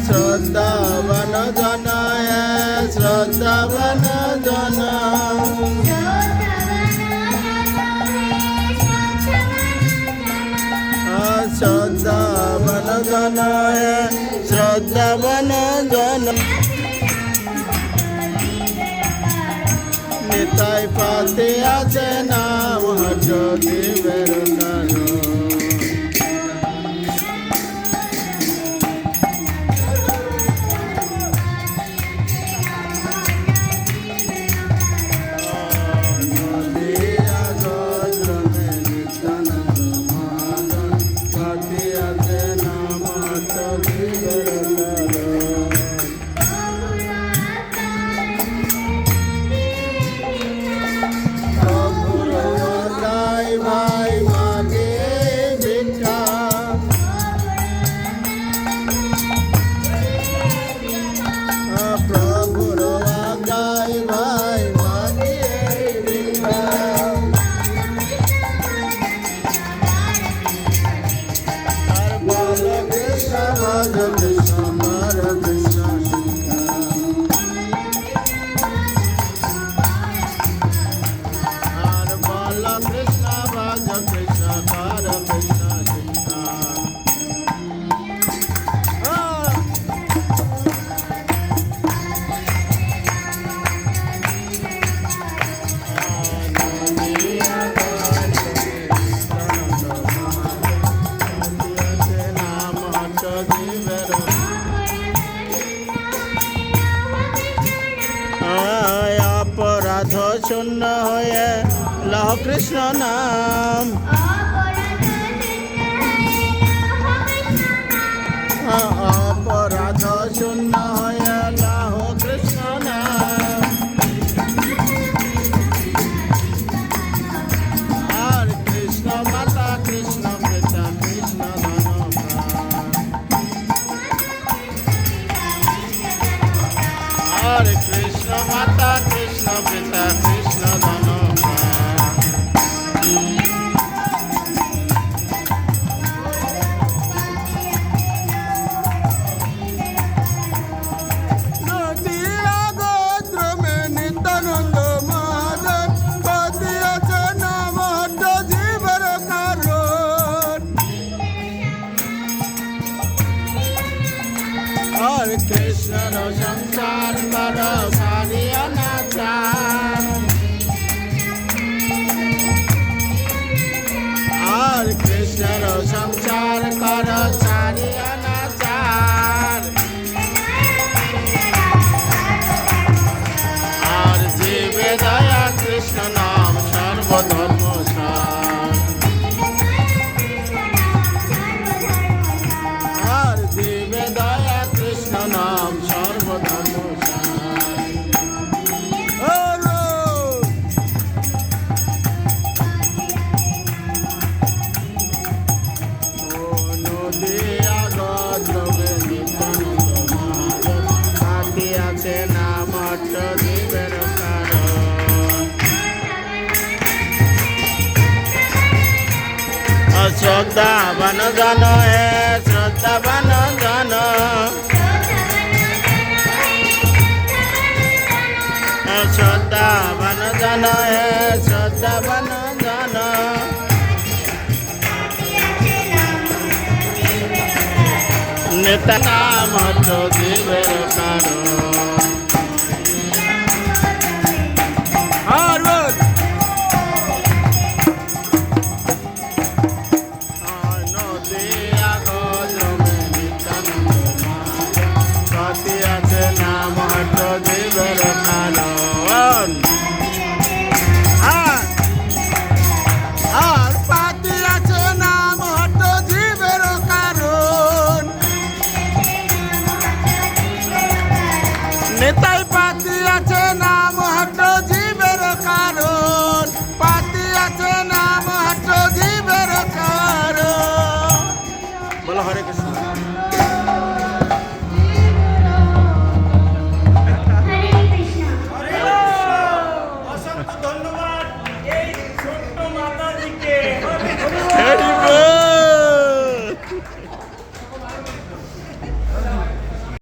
শ্রদ্ধাবান জন হে শ্রদ্ধাবান জন শ্রদ্ধাবান জন হে শ্রদ্ধাবান জন নিতাই পাতে আছে নাম হট দেবের অপরাধ শূন্য হয়ে লহ কৃষ্ণ নাম অপরাধ শূন্য হয়ে লহ কৃষ্ণ নাম আর কৃষ্ণ মাতা কৃষ্ণ পিতা কৃষ্ণ আর কৃষ্ণ মাতা কৃষ্ণ Krishna Rojanta শ্রদ্ধা বান জন, হে শ্রদ্ধা বান জন। শ্রদ্ধা বান জন, হে শ্রদ্ধা বান জন। নেতা নাম জীবের কারণ neta